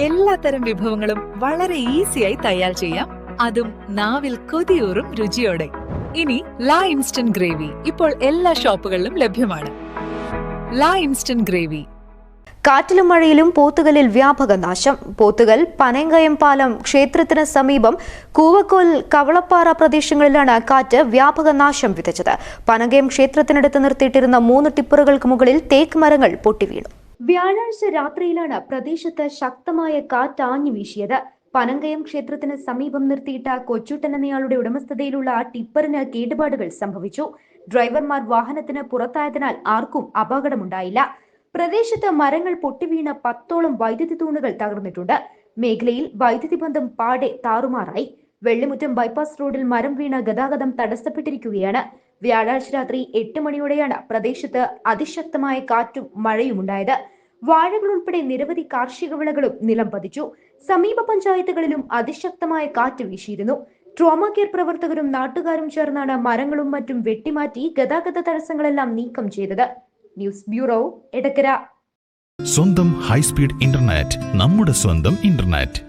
എല്ലാത്തരം വിഭവങ്ങളും വളരെ ഈസിയായി തയ്യാർ ചെയ്യാം. അതും നാവിൽ കൊതിയൂറും രുചിയോടെ. ഇനി ലാ ഇൻസ്റ്റന്റ് ഗ്രേവി ഇപ്പോൾ എല്ലാ ഷോപ്പുകളിലും ലഭ്യമാണ്. ലാ ഇൻസ്റ്റന്റ് ഗ്രേവി. കാറ്റിലും മഴയിലും പോത്തുകലിൽ വ്യാപക നാശം. പോത്തുകൽ പനങ്കയം പാലം ക്ഷേത്രത്തിന് സമീപം കൂവക്കോൽ കവളപ്പാറ പ്രദേശങ്ങളിലാണ് കാറ്റ് വ്യാപക നാശം വിതച്ചത്. പനങ്കയം ക്ഷേത്രത്തിനടുത്ത് നിർത്തിയിട്ടിരുന്ന മൂന്ന് ടിപ്പറുകൾക്ക് മുകളിൽ തേക്ക് മരങ്ങൾ പൊട്ടിവീണു. വ്യാഴാഴ്ച രാത്രിയിലാണ് പ്രദേശത്ത് ശക്തമായ കാറ്റ് ആഞ്ഞു വീശിയത്. പനങ്കയം ക്ഷേത്രത്തിന് സമീപം നിർത്തിയിട്ട കൊച്ചുട്ടൻ എന്നയാളുടെ ഉടമസ്ഥതയിലുള്ള ടിപ്പറിന് കേടുപാടുകൾ സംഭവിച്ചു. ഡ്രൈവർമാർ വാഹനത്തിന് പുറത്തായതിനാൽ ആർക്കും അപകടമുണ്ടായില്ല. പ്രദേശത്ത് മരങ്ങൾ പൊട്ടിവീണ പത്തോളം വൈദ്യുതി തൂണുകൾ തകർന്നിട്ടുണ്ട്. മേഖലയിൽ വൈദ്യുതി ബന്ധം പാടെ താറുമാറായി. വെള്ളിമുറ്റം ബൈപ്പാസ് റോഡിൽ മരം വീണ ഗതാഗതം തടസ്സപ്പെട്ടിരിക്കുകയാണ്. വ്യാഴാഴ്ച രാത്രി എട്ട് മണിയോടെയാണ് പ്രദേശത്ത് അതിശക്തമായ കാറ്റും മഴയും ഉണ്ടായത്. വാഴകൾ ഉൾപ്പെടെ നിരവധി കാർഷിക വിളകളും നിലം പതിച്ചു. സമീപ പഞ്ചായത്തുകളിലും അതിശക്തമായ കാറ്റ് വീശിയിരുന്നു. ട്രോമ കെയർ പ്രവർത്തകരും നാട്ടുകാരും ചേർന്നാണ് മരങ്ങളും മറ്റും വെട്ടിമാറ്റി ഗതാഗത തടസ്സങ്ങളെല്ലാം നീക്കം ചെയ്തത്. News bureau Edakkara. സ്വന്തം ഹൈസ്പീഡ് ഇന്റർനെറ്റ് നമ്മുടെ സ്വന്തം ഇന്റർനെറ്റ്.